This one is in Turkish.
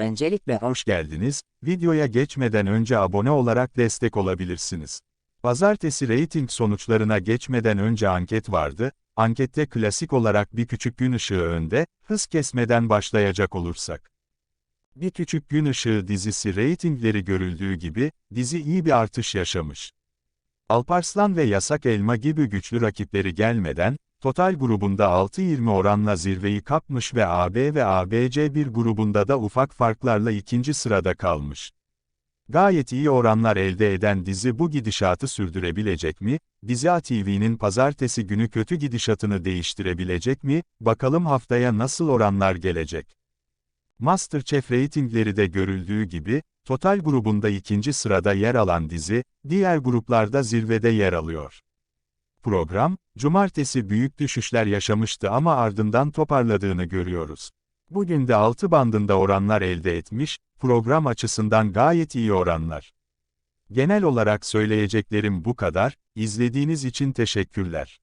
Öncelikle hoş geldiniz. Videoya geçmeden önce abone olarak destek olabilirsiniz. Pazartesi reyting sonuçlarına geçmeden önce anket vardı. Ankette klasik olarak bir küçük gün ışığı önde, hız kesmeden başlayacak olursak. Bir Küçük Gün Işığı dizisi reytingleri görüldüğü gibi, dizi iyi bir artış yaşamış. Alparslan ve Yasak Elma gibi güçlü rakipleri gelmeden, Total grubunda 6-20 oranla zirveyi kapmış ve AB ve ABC1 grubunda da ufak farklarla ikinci sırada kalmış. Gayet iyi oranlar elde eden dizi bu gidişatı sürdürebilecek mi? Dizi ATV'nin pazartesi günü kötü gidişatını değiştirebilecek mi? Bakalım haftaya nasıl oranlar gelecek? Masterchef reytingleri de görüldüğü gibi, Total grubunda ikinci sırada yer alan dizi, diğer gruplarda zirvede yer alıyor. Program, cumartesi büyük düşüşler yaşamıştı ama ardından toparladığını görüyoruz. Bugün de 6 bandında oranlar elde etmiş, program açısından gayet iyi oranlar. Genel olarak söyleyeceklerim bu kadar, izlediğiniz için teşekkürler.